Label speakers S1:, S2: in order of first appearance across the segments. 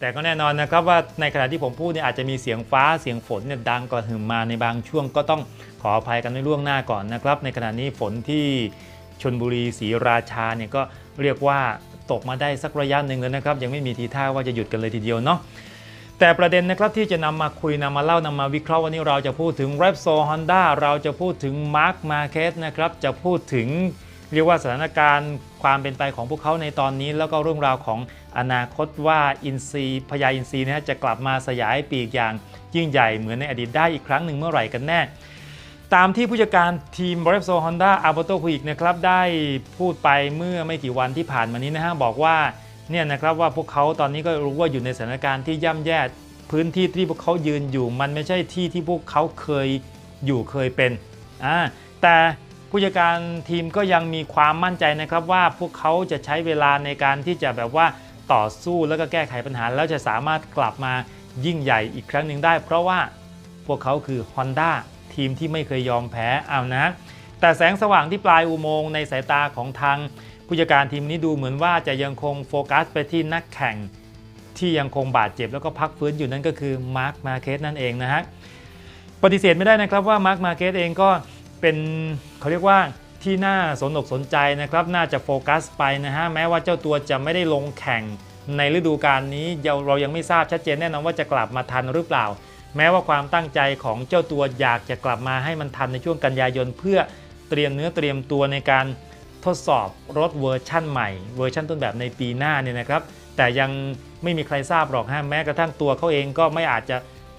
S1: แต่ก็แน่นอนนะครับว่าในขณะที่ผมพูดเนี่ยอาจจะมีเสียงฟ้าเสียงฝนเนี่ยดังก่อนหึมมาในบางช่วงก็ต้องขออภัยกันในล่วงหน้าก่อนนะครับ ในขณะนี้ฝนที่ชนบุรีศรีราชาเนี่ยก็เรียกว่าตกมาได้สักระยะหนึ่งแล้วนะครับ ยังไม่มีทีท่าว่าจะหยุดกันเลยทีเดียวเนาะแต่ประเด็นนะครับที่จะนำมาคุยนำมาเล่านำมาวิเคราะห์วันนี้เราจะพูดถึง r e p s o l Honda เราจะพูดถึง Mark Marquez นะครับจะพูดถึงเรียกว่าสถานการณ์ความเป็นไปของพวกเขาในตอนนี้ แล้วก็เรื่องราวของ อนาคตว่าอินซีพญาอินซีนะฮะจะกลับมาสยายปีกอย่างยิ่งใหญ่เหมือนในอดีตได้อีกครั้งหนึ่งเมื่อไหร่กันแน่ ตามที่ผู้จัดการทีมบริษัทฮอนด้าอาร์โบโตคุยกนะครับได้พูดไปเมื่อไม่กี่วันที่ผ่านมานี้นะฮะบอกว่าเนี่ยนะครับว่าพวกเขาตอนนี้ก็รู้ว่าอยู่ในสถานการณ์ที่ย่ำแย่พื้นที่ที่พวกเขายืนอยู่ มันไม่ใช่ที่ที่พวกเขาเคยอยู่เคยเป็นอ่าแต่ผู้จัดการทีมก็ยังมีความมั่นใจนะครับว่าพวกเขาจะใช้เวลาในการที่จะแบบว่า ต่อสู้แล้วก็แก้ไขปัญหา แล้วจะสามารถกลับมายิ่งใหญ่อีกครั้งหนึ่งได้ เพราะว่าพวกเขาคือ Honda ทีมที่ไม่เคยยอมแพ้เอานะ แต่แสงสว่างที่ปลายอุโมงค์ในสายตาของทางผู้จัดการทีมนี้ดูเหมือนว่าจะยังคงโฟกัสไปที่นักแข่ง ที่ยังคงบาดเจ็บแล้วก็พักฟื้นอยู่นั่นก็คือมาร์คมาเคสนั่นเองนะฮะปฏิเสธไม่ได้นะครับว่ามาร์คมาเคสเองก็เป็นเขาเรียกว่า ที่น่าสนอกสนใจนะครับ น่าจะโฟกัสไปนะฮะ แม้ว่าเจ้าตัวจะไม่ได้ลงแข่งในฤดูกาลนี้เราเรายังไม่ทราบชัดเจนแน่นอนว่าจะกลับมาทันหรือเปล่า แม้ว่าความตั้งใจของเจ้าตัวอยากจะกลับมาให้มันทันในช่วงกันยายน เพื่อเตรียมเนื้อเตรียมตัวในการทดสอบรถเวอร์ชั่นใหม่ เวอร์ชั่นต้นแบบในปีหน้าเนี่ยนะครับ แต่ยังไม่มีใครทราบหรอกฮะแม้กระทั่งตัวเขาเองก็ไม่อาจจะ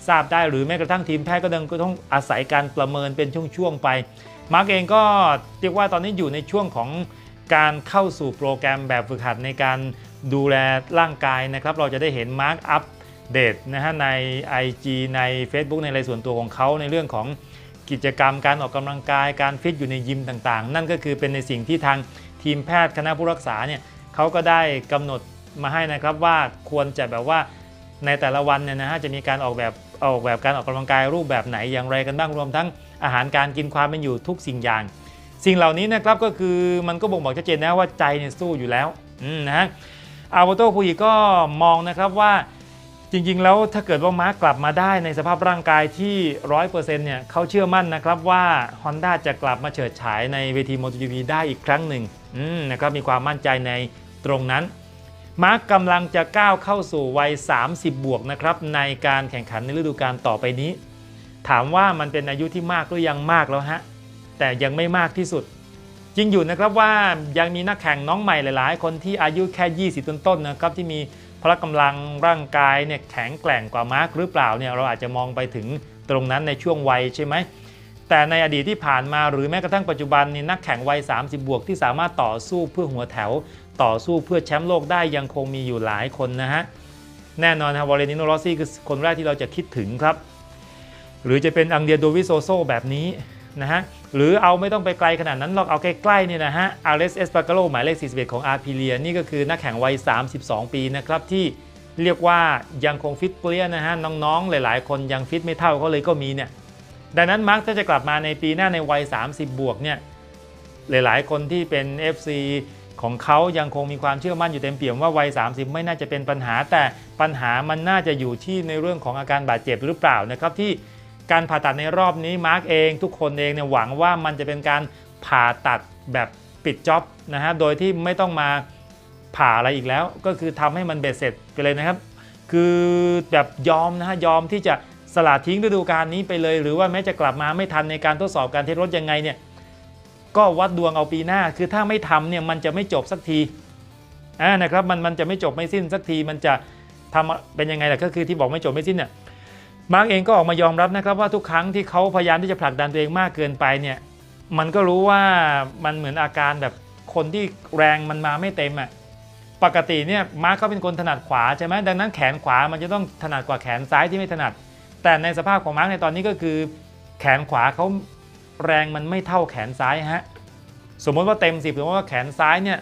S1: ทราบได้หรือแม้กระทั่งทีมแพทย์ก็ยังก็ต้องอาศัยการประเมินเป็นช่วงๆไป มาร์กเองก็เรียกว่าตอนนี้อยู่ในช่วงของการเข้าสู่โปรแกรมแบบฝึกหัดในการดูแลร่างกายนะครับ เราจะได้เห็นมาร์กอัปเดตนะฮะใน IG ใน Facebook ในรายส่วนตัวของเขาในเรื่องของกิจกรรมการออกกำลังกายการฟิตอยู่ในยิมต่างๆ นั่นก็คือเป็นในสิ่งที่ทางทีมแพทย์คณะผู้รักษาเนี่ยเขาก็ได้กำหนดมาให้นะครับว่าควรจะแบบว่าในแต่ละวันเนี่ยนะฮะจะมีการออกแบบออกแบบการออกกำลังกายรูปแบบไหนอย่างไรกันบ้างรวมทั้ง อาหารการกินความเป็นอยู่ทุกสิ่งอย่าง สิ่งเหล่านี้นะครับก็คือมันก็บ่งบอกชัดเจนนะว่าใจเนี่ยสู้อยู่แล้วนะฮะอาโวโตคุยก็มองนะครับว่าจริงๆ แล้วถ้าเกิดว่ามาร์กกลับมาได้ในสภาพร่างกายที่ 100%เนี่ยเขาเชื่อมั่นนะครับว่า Honda จะกลับมาเฉิดฉายในเวที MotoGP ได้อีกครั้งหนึ่งนะครับมีความมั่นใจในตรงนั้น มาร์กกำลังจะก้าวเข้าสู่วัย 30 บวกนะครับในการแข่งขันในฤดูกาลต่อไปนี้ ถามว่ามันเป็นอายุที่มากหรือยังมากแล้วฮะ แต่ยังไม่มากที่สุด จริงอยู่นะครับว่ายังมีนักแข่งน้องใหม่หลาย ๆ คนที่อายุแค่ 20 ต้นๆนะครับที่มีพละกำลังร่างกายเนี่ยแข็งแกร่งกว่ามาร์กหรือเปล่าเนี่ยเราอาจจะมองไปถึงตรงนั้นในช่วงวัยใช่ไหมแต่ในอดีตที่ผ่านมาหรือแม้กระทั่งปัจจุบันนี่นักแข่งวัย 30 บวกที่สามารถต่อสู้เพื่อหัวแถว ต่อสู้เพื่อแชมป์โลกได้ยังคงมีอยู่หลายคนนะฮะแน่นอนครับวอลเลนิโนรอซี่คือคนแรกที่เราจะคิดถึงครับ หรือจะเป็นอังเดียโดวิโซโซแบบนี้นะฮะหรือเอาไม่ต้องไปไกลขนาดนั้นหรอกเอาใกล้ๆเนี่ยนะฮะอเล็กซ์เอสปาเกโลหมายเลข 41 ของอาร์พิเลียนี่ก็คือนักแข่งวัย 32 ปีนะครับที่เรียกว่ายังคงฟิตเปรี้ยนะฮะน้องๆ หลายๆ คนยังฟิตไม่เท่าเขาเลยก็มีเนี่ยดังนั้นมาร์กถ้าจะกลับมาในปีหน้าในวัย 30 บวกเนี่ยหลายๆ คนที่เป็น FC ของเขายังคงมีความเชื่อมั่นอยู่เต็มเปี่ยมว่าวัย 30 ไม่น่าจะเป็นปัญหา แต่ปัญหามันน่าจะอยู่ที่ในเรื่องของอาการบาดเจ็บหรือเปล่านะครับที่ การผ่าตัดในรอบนี้มาร์กเอง ทุกคนเองเนี่ยหวังว่ามันจะเป็นการผ่าตัดแบบปิดจ็อบนะฮะโดยที่ไม่ต้องมาผ่าอะไรอีกแล้ว ก็คือทำให้มันเบ็ดเสร็จไปเลยนะครับ คือแบบยอมนะฮะยอมที่จะสละทิ้งฤดูกาลนี้ไปเลย หรือว่าแม้จะกลับมาไม่ทันในการทดสอบการเทสรถยังไงเนี่ยก็วัดดวงเอาปีหน้า คือถ้าไม่ทำเนี่ยมันจะไม่จบสักทีอ่านะครับมันมันจะไม่จบไม่สิ้นสักทีมันจะทำเป็นยังไงล่ะก็คือที่บอกไม่จบไม่สิ้นเนี่ย มาร์กเองก็ออกมายอมรับนะครับว่าทุกครั้งที่เขาพยายามที่จะผลักดันตัวเองมากเกินไปเนี่ยมันก็รู้ว่ามันเหมือนอาการแบบคนที่แรงมันมาไม่เต็มอะปกติเนี่ยมาร์กเขาเป็นคนถนัดขวาใช่ไหมดังนั้นแขนขวามันจะต้องถนัดกว่าแขนซ้ายที่ไม่ถนัด แต่ในสภาพของมาร์กในตอนนี้ก็คือ แขนขวาเขาแรงมันไม่เท่าแขนซ้ายฮะสมมติว่าเต็ม 10สมมติว่าแขนซ้ายเนี่ย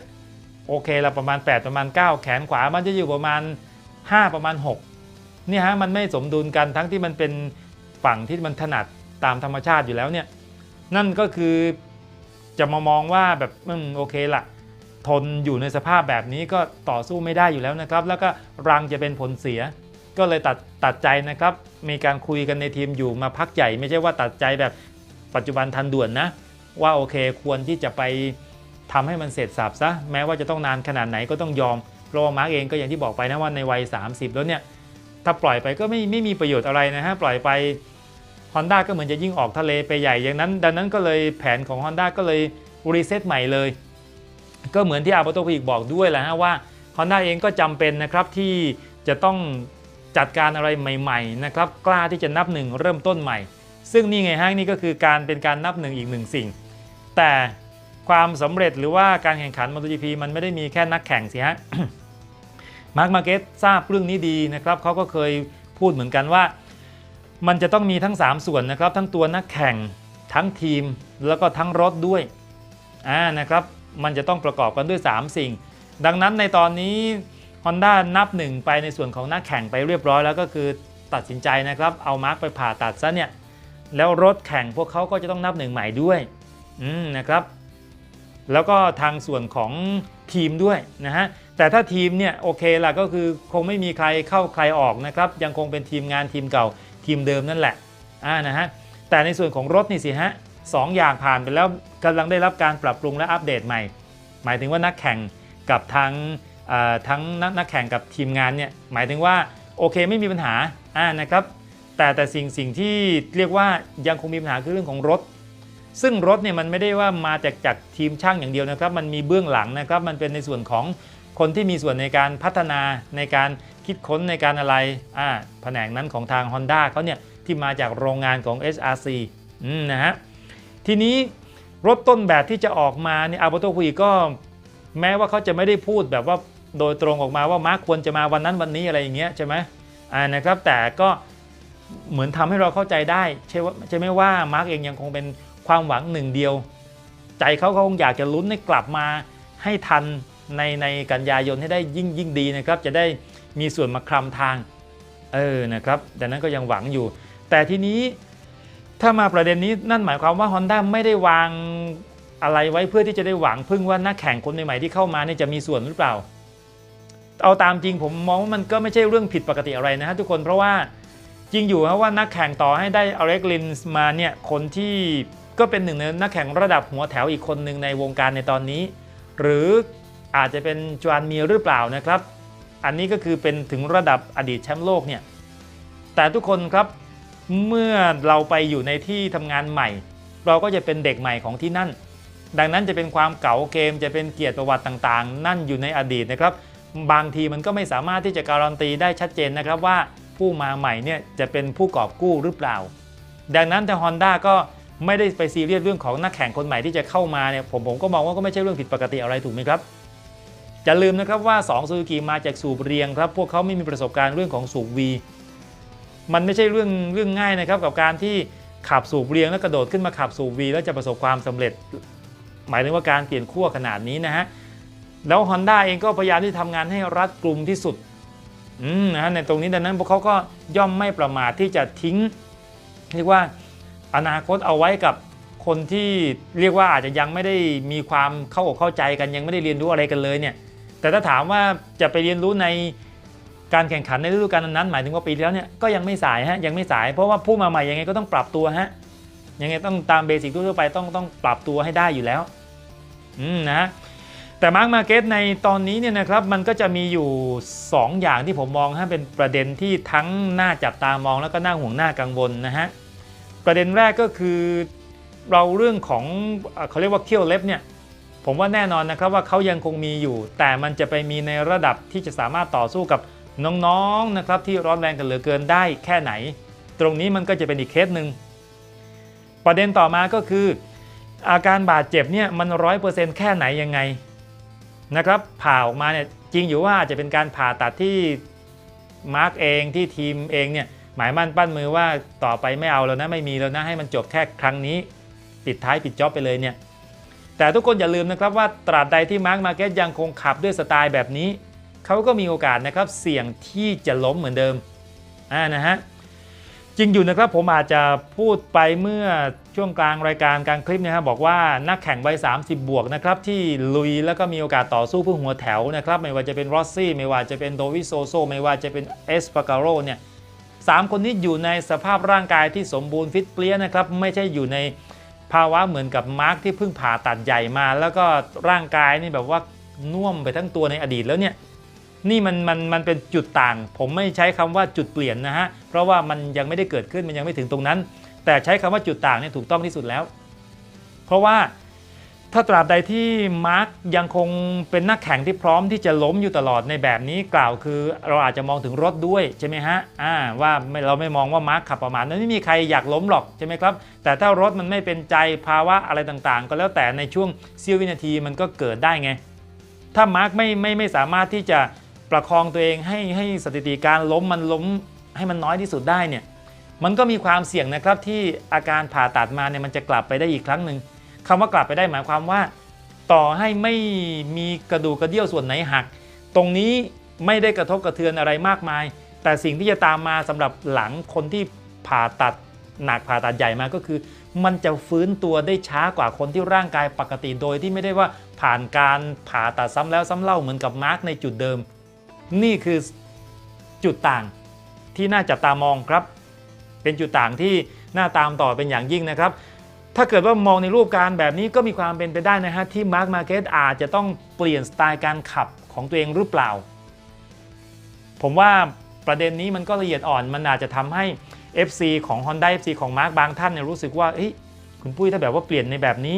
S1: โอเคละประมาณ 8 ประมาณ 9 แขนขวามันจะอยู่ประมาณ 5 ประมาณ 6 เนี่ยฮะมันไม่สมดุลกันทั้งที่มันเป็นฝั่งที่มันถนัดตามธรรมชาติอยู่แล้วเนี่ยนั่นก็คือจะมามองว่าแบบอืมโอเคละทนอยู่ในสภาพแบบนี้ก็ต่อสู้ไม่ได้อยู่แล้วนะครับ แล้วก็รังจะเป็นผลเสีย ก็เลยตัดตัดใจนะครับ มีการคุยกันในทีมอยู่มาพักใหญ่ ไม่ใช่ว่าตัดใจแบบปัจจุบันทันด่วนนะ ว่าโอเคควรที่จะไปทำให้มันเสร็จสับซะแม้ว่าจะต้องนานขนาดไหนก็ต้องยอมเพราะว่ามาร์กเองก็อย่างที่บอกไปนะว่าในวัย 30 แล้วเนี่ย ถ้าปล่อยไปก็ไม่ไม่มีประโยชน์อะไรนะฮะปล่อยไป Honda ก็เหมือนจะยิ่งออกทะเลไปใหญ่อย่างนั้น ดังนั้นก็เลยแผนของ Honda ก็เลยรีเซ็ตใหม่เลย ก็เหมือนที่อาร์โตพีกบอกด้วยแหละฮะว่า Honda เองก็จำเป็นนะครับที่จะต้องจัดการอะไรใหม่ๆนะครับกล้าที่จะนับหนึ่งเริ่มต้นใหม่ ซึ่งนี่ไงฮะนี่ก็คือการเป็นการนับหนึ่งอีกหนึ่งสิ่ง แต่ความสำเร็จหรือว่าการแข่งขัน MotoGP มันไม่ได้มีแค่นักแข่งสิฮะ มาร์คมาเก็ตทราบเรื่องนี้ดีนะครับเขาก็เคยพูดเหมือนกันว่า มันจะต้องมีทั้ง 3 ส่วนนะครับ ทั้งตัวนักแข่งทั้งทีมแล้วก็ทั้งรถด้วยอ่านะครับมันจะต้องประกอบกันด้วย 3 สิ่ง ดังนั้นในตอนนี้ Honda นับหนึ่งไปในส่วนของนักแข่งไปเรียบร้อยแล้วก็คือตัดสินใจนะครับ เอามาร์กไปผ่าตัดซะเนี่ยแล้วรถแข่งพวกเขาก็จะต้องนับหนึ่งใหม่ด้วยอืมนะครับ แล้วก็ทางส่วนของทีมด้วยนะฮะแต่ถ้าทีมเนี่ยโอเคล่ะก็คือคงไม่มีใครเข้าใครออกนะครับยังคงเป็นทีมงานทีมเก่าทีมเดิมนั่นแหละอ่านะฮะแต่ในส่วนของรถนี่สิฮะสองอย่างผ่านไปแล้วกำลังได้รับการปรับปรุงและอัปเดตใหม่ หมายถึงว่านักแข่งกับทั้งทั้งนักนักแข่งกับทีมงานเนี่ยหมายถึงว่าโอเคไม่มีปัญหาอ่านะครับแต่แต่สิ่งสิ่งที่เรียกว่ายังคงมีปัญหาคือเรื่องของรถ ซึ่งรถเนี่ยมันไม่ได้ว่ามาจากจากทีมช่างอย่างเดียวนะครับ มันมีเบื้องหลังนะครับ มันเป็นในส่วนของคนที่มีส่วนในการพัฒนาในการคิดค้นในการอะไรอ่าแผนกนั้นของทาง Honda เขาเนี่ยที่มาจากโรงงานของ SRC อืมนะฮะทีนี้รถต้นแบบที่จะออกมาเนี่ยอาร์โบโตคุยก็แม้ว่าเขาจะไม่ได้พูดแบบว่าโดยตรงออกมาว่ามาร์คควรจะมาวันนั้นวันนี้อะไรอย่างเงี้ยใช่ไหมอ่านะครับแต่ก็เหมือนทำให้เราเข้าใจได้ใช่ว่าใช่ไหมว่ามาร์คเองยังคงเป็น ความหวังหนึ่งเดียว ใจเขาเขาคงอยากจะลุ้นให้กลับมาให้ทันในในกันยายนให้ได้ยิ่งยิ่งดีนะครับ จะได้มีส่วนมาคลำทางเออนะครับดังนั้นก็ยังหวังอยู่ แต่ทีนี้ถ้ามาประเด็นนี้นั่นหมายความว่า Honda ไม่ได้วางอะไรไว้เพื่อที่จะได้หวังพึ่งว่านักแข่งคนใหม่ๆที่เข้ามาเนี่ยจะมีส่วนหรือเปล่า เอาตามจริงผมมองว่ามันก็ไม่ใช่เรื่องผิดปกติอะไรนะฮะทุกคนเพราะว่าจริงอยู่นะว่านักแข่งต่อให้ได้อเล็กลินส์มาเนี่ยคนที่ ก็เป็นหนึ่งในนักแข่งระดับหัวแถวอีกคนหนึ่งในวงการในตอนนี้ หรืออาจจะเป็นจวานเมียหรือเปล่านะครับ อันนี้ก็คือเป็นถึงระดับอดีตแชมป์โลกเนี่ยแต่ทุกคนครับเมื่อเราไปอยู่ในที่ทำงานใหม่ เราก็จะเป็นเด็กใหม่ของที่นั่น ดังนั้นจะเป็นความเก๋าเกมจะเป็นเกียรติประวัติต่างๆ นั่นอยู่ในอดีตนะครับ บางทีมันก็ไม่สามารถที่จะการันตีได้ชัดเจนนะครับว่าผู้มาใหม่เนี่ยจะเป็นผู้กอบกู้หรือเปล่า ดังนั้นแต่ Honda ก็ ไม่ได้ไปซีเรียสเรื่องของนักแข่งคนใหม่ที่จะเข้ามาเนี่ยผมผมก็มองว่าก็ไม่ใช่เรื่องผิดปกติอะไรถูกไหมครับจะลืมนะครับว่า2ซูซูกิมาจากสูบเรียงครับพวกเขาไม่มีประสบการณ์เรื่องของสูบวีมันไม่ใช่เรื่องเรื่องง่ายนะครับกับการที่ขับสูบเรียงแล้วกระโดดขึ้นมาขับสูบวีแล้วจะประสบความสำเร็จ หมายถึงว่าการเปลี่ยนขั้วขนาดนี้นะฮะแล้ว Honda เองก็พยายามที่ทำงานให้รัดกลุ่มที่สุดอืมนะฮะในตรงนี้ดังนั้นพวกเขาก็ย่อมไม่ประมาทที่จะทิ้งเรียกว่า อนาคตเอาไว้กับคนที่เรียกว่าอาจจะยังไม่ได้มีความเข้าอกเข้าใจกันยังไม่ได้เรียนรู้อะไรกันเลยเนี่ยแต่ถ้าถามว่าจะไปเรียนรู้ในการแข่งขันในฤดูกาลนั้นหมายถึงว่าปีที่แล้วเนี่ยก็ยังไม่สายฮะยังไม่สาย เพราะว่าผู้มาใหม่ยังไงก็ต้องปรับตัวฮะยังไงต้องตามเบสิกทั่วไปต้องต้องปรับตัวให้ได้อยู่แล้วอืมนะแต่มาร์กมาเก็ตในตอนนี้เนี่ยนะครับมันก็จะมีอยู่ 2 อย่างที่ผมมองฮะเป็นประเด็นที่ทั้งน่าจับตามองแล้วก็น่าห่วงหน้ากังวลนะฮะ ประเด็นแรกก็คือเราเรื่องของเขาเรียกว่าเขี้ยวเล็บเนี่ยผมว่าแน่นอนนะครับว่าเขายังคงมีอยู่ แต่มันจะไปมีในระดับที่จะสามารถต่อสู้กับน้องๆนะครับที่ร้อนแรงกันเหลือเกินได้แค่ไหน ตรงนี้มันก็จะเป็นอีกเคสหนึ่งประเด็นต่อมาก็คือ อาการบาดเจ็บเนี่ยมันร้อยเปอร์เซ็นต์แค่ไหนยังไงนะครับผ่าออกมาเนี่ยจริงอยู่ว่าอาจจะเป็นการผ่าตัดที่มาร์กเองที่ทีมเองเนี่ย หมายมั่นปั้นมือว่าต่อไปไม่เอาแล้วนะไม่มีแล้วนะให้มันจบแค่ครั้งนี้ ปิดท้ายปิดจ็อบไปเลยเนี่ยแต่ทุกคนอย่าลืมนะครับว่าตราบใดที่มาร์กมาเก็ตยังคงขับด้วยสไตล์แบบนี้เขาก็มีโอกาสนะครับเสี่ยงที่จะล้มเหมือนเดิมอ่านะฮะจริงอยู่นะครับผมอาจจะพูดไปเมื่อช่วงกลางรายการกลางคลิปนะครับบอกว่านักแข่งวัย30 บวกนะครับที่ลุยแล้วก็มีโอกาสต่อสู้เพื่อหัวแถวนะครับไม่ว่าจะเป็นรอสซี่ไม่ว่าจะเป็นโดวิโซโซไม่ว่าจะเป็นเอสปาการโรเนี่ย สามคนนี้อยู่ในสภาพร่างกายที่สมบูรณ์ฟิตเปรี้ยนะครับไม่ใช่อยู่ในภาวะเหมือนกับมาร์คที่เพิ่งผ่าตัดใหญ่มา แล้วก็ร่างกายนี่แบบว่าน่วมไปทั้งตัวในอดีตแล้วเนี่ยนี่มันมันมันเป็นจุดต่าง ผมไม่ใช้คำว่าจุดเปลี่ยนนะฮะเพราะว่ามันยังไม่ได้เกิดขึ้นมันยังไม่ถึงตรงนั้น แต่ใช้คำว่าจุดต่างเนี่ยถูกต้องที่สุดแล้ว เพราะว่า ถ้าตราบใดที่มาร์กยังคงเป็นนักแข่งที่พร้อมที่จะล้มอยู่ตลอดในแบบนี้กล่าวคือ เราอาจจะมองถึงรถด้วยใช่ไหมฮะอ่าว่าเราไม่มองว่ามาร์กขับประมาณนั้นไม่มีใครอยากล้มหรอกใช่ไหมครับ แต่ถ้ารถมันไม่เป็นใจภาวะอะไรต่างๆ ก็แล้วแต่ในช่วงเสี้ยววินาทีมันก็เกิดได้ไง ถ้ามาร์กไม่ไม่ไม่สามารถที่จะประคองตัวเองให้ให้สถิติการล้มมันล้มให้มันน้อยที่สุดได้เนี่ยมันก็มีความเสี่ยงนะครับที่อาการผ่าตัดมาเนี่ยมันจะกลับไปได้อีกครั้งหนึ่ง คำว่ากลับไปได้หมายความว่า ต่อให้ไม่มีกระดูกกระเดี่ยวส่วนไหนหัก ตรงนี้ไม่ได้กระทบกระเทือนอะไรมากมาย แต่สิ่งที่จะตามมาสำหรับหลังคนที่ผ่าตัดหนักผ่าตัดใหญ่มาก็คือ มันจะฟื้นตัวได้ช้ากว่าคนที่ร่างกายปกติโดยที่ไม่ได้ว่าผ่านการผ่าตัดซ้ำแล้วซ้ำเล่าเหมือนกับมาร์กในจุดเดิม นี่คือจุดต่างที่น่าจับตามองครับ เป็นจุดต่างที่น่าตามต่อเป็นอย่างยิ่งนะครับ ถ้าเกิดว่ามองในรูปการแบบนี้ก็มีความเป็นไปได้นะฮะที่มาร์ m มาร์เก็ตอาจจะต้องเปลี่ยนสไตล์การขับของตัวเองหรือเปล่า ผมว่าประเด็นนี้มันก็ละเอียดอ่อนมันอาจจะทำให้ FC ของ Honda FC ของมาร์ k บางท่านเนี่ยรู้สึกว่าเฮ้ยคุณปุ้ยถ้าแบบว่าเปลี่ยนในแบบนี้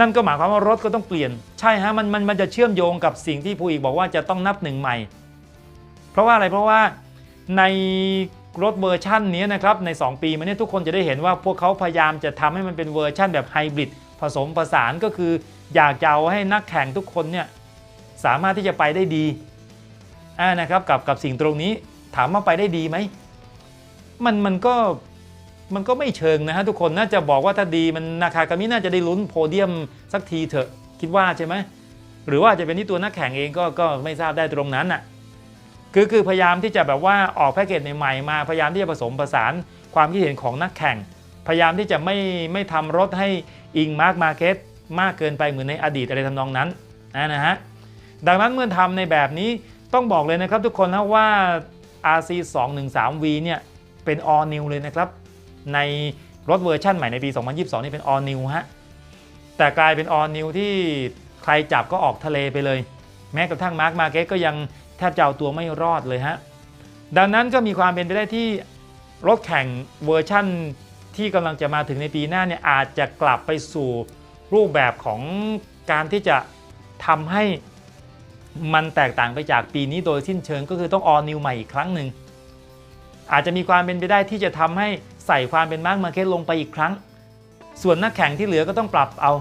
S1: นั่นก็หมายความว่ารถก็ต้องเปลี่ยนใช่ฮะมันมันมันจะเชื่อมโยงกับสิ่งที่ผู้อีกบอกว่าจะต้องนับหนึ่งใหม่ เพราะว่าอะไรเพราะว่าใน รถเวอร์ชันนี้นะครับใน 2 ปีมาเนี้ทุกคนจะได้เห็นว่าพวกเขาพยายามจะทำให้มันเป็นเวอร์ชั่นแบบไฮบริดผสมผสานก็คือ อยากจะเอาให้นักแข่งทุกคนเนี่ยสามารถที่จะไปได้ดีอ่านะครับกับกับสิ่งตรงนี้ถามว่าไปได้ดีไหมมันมันก็มันก็ไม่เชิงนะฮะทุกคนน่าจะบอกว่าถ้าดีมันนาคากามิน่าจะได้ลุ้นโพเดียมสักทีเถอะคิดว่าใช่ไหมหรือว่าจะเป็นที่ตัวนักแข่งเองก็ก็ไม่ทราบได้ตรงนั้นน่ะ คือคือพยายามที่จะแบบว่าออกแพ็กเกจใหม่ๆมาพยายามที่จะผสมผสานความคิดเห็นของนักแข่ง พยายามที่จะไม่ไม่ทำรถให้อิงมาร์กมาเก็ตมากเกินไปเหมือนในอดีตอะไรทำนองนั้นนะฮะดังนั้นเมื่อทำในแบบนี้ต้องบอกเลยนะครับทุกคนนะว่า RC 213V เนี่ยเป็น all new เลยนะครับ ในรถเวอร์ชั่นใหม่ในปี 2022 นี่เป็น all new ฮะแต่กลายเป็น all new ที่ใครจับก็ออกทะเลไปเลย แม้กระทั่งมาร์กมาเก็ตก็ยัง แทบจะเอาตัวไม่รอดเลยฮะ ดังนั้นก็มีความเป็นไปได้ที่รถแข่งเวอร์ชั่นที่กำลังจะมาถึงในปีหน้าเนี่ยอาจจะกลับไปสู่รูปแบบของการที่จะทำให้มันแตกต่างไปจากปีนี้โดยสิ้นเชิงก็คือต้องออนิวใหม่อีกครั้งหนึ่งอาจจะมีความเป็นไปได้ที่จะทำให้ใส่ความเป็นมาร์กมาเก็ตลงไปอีกครั้ง ส่วนนักแข่งที่เหลือก็ต้องปรับเอา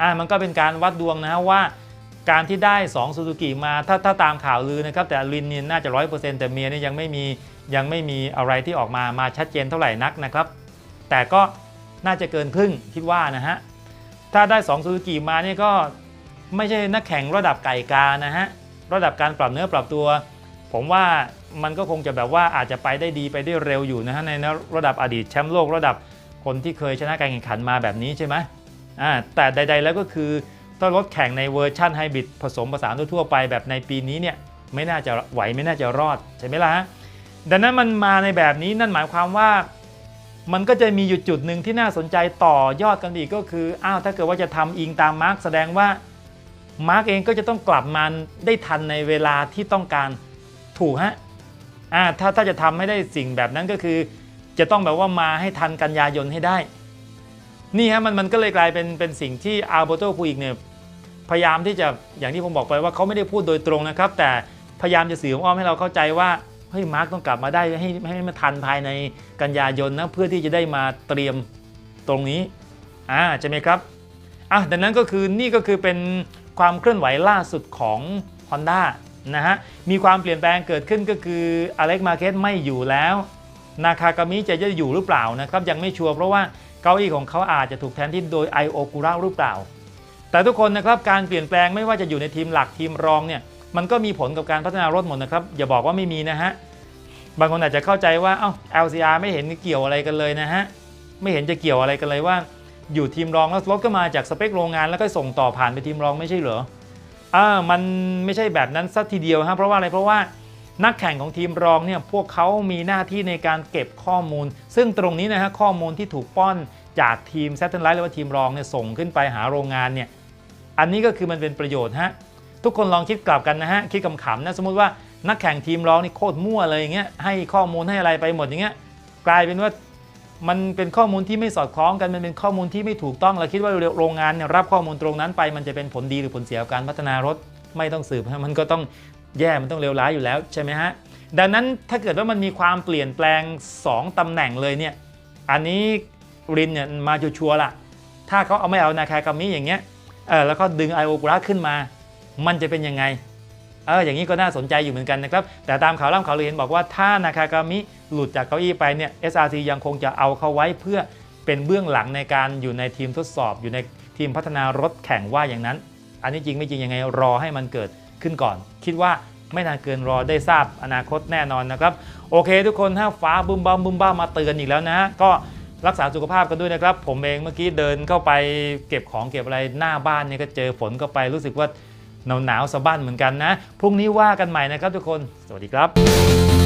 S1: อ่ามันก็เป็นการวัดดวงนะว่า การที่ได้2ซูซูกิมาถ้าถ้าตามข่าวลือนะครับ แต่ลินนี่น่าจะ 100%แต่เมียนี่ยังไม่มียังไม่มีอะไรที่ออกมามาชัดเจนเท่าไหร่นักนะครับ แต่ก็น่าจะเกินครึ่งคิดว่านะฮะ ถ้าได้2ซูซูกิมาเนี่ยก็ไม่ใช่นักแข่งระดับไก่กานะฮะ ระดับการปรับเนื้อปรับตัว ผมว่ามันก็คงจะแบบว่าอาจจะไปได้ดีไปได้เร็วอยู่นะฮะในระดับอดีตแชมป์โลกระดับคนที่เคยชนะการแข่งขันมาแบบนี้ใช่ไหมอ่าแต่ใด ๆ แล้วก็คือ ถ้ารถแข่งในเวอร์ชั่นไฮบริดผสมผสานทั่วๆไปแบบในปีนี้เนี่ยไม่น่าจะไหวไม่น่าจะรอดใช่ไหมล่ะฮะดังนั้นมันมาในแบบนี้นั่นหมายความว่า มันก็จะมีอยู่จุดหนึ่งที่น่าสนใจต่อยอดกันอีกก็คืออ้าวถ้าเกิดว่าจะทำอิงตามมาร์กแสดงว่ามาร์กเองก็จะต้องกลับมาได้ทันในเวลาที่ต้องการถูกฮะอ่าถ้าถ้าจะทำให้ได้สิ่งแบบนั้นก็คือ จะต้องแบบว่ามาให้ทันกันยายนให้ได้ นี่ฮะมันมันก็เลยกลายเป็นเป็นสิ่งที่อัลเบโตพูอีกเนี่ย พยายามที่จะอย่างที่ผมบอกไปว่าเขาไม่ได้พูดโดยตรงนะครับ แต่พยายามจะสื่ออ้อมให้เราเข้าใจว่าเฮ้ยมาร์กต้องกลับมาได้ให้ให้มาทันภายในกันยายนนะเพื่อที่จะได้มาเตรียมตรงนี้อ่าใช่ไหมครับอะดังนั้นก็คือนี่ก็คือเป็นความเคลื่อนไหวล่าสุดของ Honda นะฮะมีความเปลี่ยนแปลงเกิดขึ้นก็คืออเล็กมาเกตไม่อยู่แล้วนาคากามิจะจะอยู่หรือเปล่านะครับยังไม่ชัวร์เพราะว่าเก้าอี้ของเขาอาจจะถูกแทนที่โดยไอโอกุระหรือเปล่า แต่ทุกคนนะครับการเปลี่ยนแปลงไม่ว่าจะอยู่ในทีมหลักทีมรองเนี่ยมันก็มีผลกับการพัฒนารถหมดนะครับ อย่าบอกว่าไม่มีนะฮะบางคนอาจจะเข้าใจว่าเอ้า LCR ไม่เห็นเกี่ยวอะไรกันเลยนะฮะไม่เห็นจะเกี่ยวอะไรกันเลยว่า อยู่ทีมรองแล้วรถก็มาจากสเปคโรงงานแล้วก็ส่งต่อผ่านไปทีมรองไม่ใช่เหรออ่ามันไม่ใช่แบบนั้นสักทีเดียวฮะเพราะว่าอะไรเพราะว่านักแข่งของทีมรองเนี่ยพวกเขามีหน้าที่ในการเก็บข้อมูล ซึ่งตรงนี้นะฮะข้อมูลที่ถูกป้อนจากทีม s a t e l l i t e หรือว่าทีมรองเนี่ยส่งขึ้นไปหาโรงงานเนี่ย อันนี้ก็คือมันเป็นประโยชน์ฮะทุกคนลองคิดกลับกันนะฮะคิดขำๆนะสมมติว่านักแข่งทีมร้องนี่โคตรมั่วเลยอย่างเงี้ยให้ข้อมูลให้อะไรไปหมดอย่างเงี้ยกลายเป็นว่ามันเป็นข้อมูลที่ไม่สอดคล้องกันมันเป็นข้อมูลที่ไม่ถูกต้องเราคิดว่าโรงงานเนี่ยรับข้อมูลตรงนั้นไป มันจะเป็นผลดีหรือผลเสียกับการพัฒนารถไม่ต้องสืบฮะมันก็ต้องแย่มันต้องเลวร้ายอยู่แล้วใช่ไหมฮะดังนั้นถ้าเกิดว่ามันมีความเปลี่ยนแปลง 2ตำแหน่งเลยเนี่ยอันนี้รินเนี่ยมาชัวร์ละถ้าเขาเอาไม่เอานาคากามิอย่างเงี้ย เออแล้วก็ดึงไอโอกราขึ้นมา มันจะเป็นยังไงเอออย่างนี้ก็น่าสนใจอยู่เหมือนกันนะครับ แต่ตามข่าวล่ำข่าวลือเห็นบอกว่าถ้านาคากามิหลุดจากเก้าอี้ไปเนี่ย SRC ยังคงจะเอาเขาไว้เพื่อเป็นเบื้องหลังในการอยู่ในทีมทดสอบ อยู่ในทีมพัฒนารถแข่งว่าอย่างนั้น อันนี้จริงไม่จริงยังไงรอให้มันเกิดขึ้นก่อน คิดว่าไม่นานเกินรอได้ทราบอนาคตแน่นอนนะครับ โอเค ทุกคนถ้าฟ้าบึ้มบ้าบึ้มบ้ามมาเตือนอีกแล้วนะก็ รักษาสุขภาพกันด้วยนะครับ ผมเองเมื่อกี้เดินเข้าไปเก็บของเก็บอะไรหน้าบ้านเนี่ยก็เจอฝนเข้าไปรู้สึกว่าหนาวหนาวสะบั้นเหมือนกันนะ พรุ่งนี้ว่ากันใหม่นะครับทุกคน สวัสดีครับ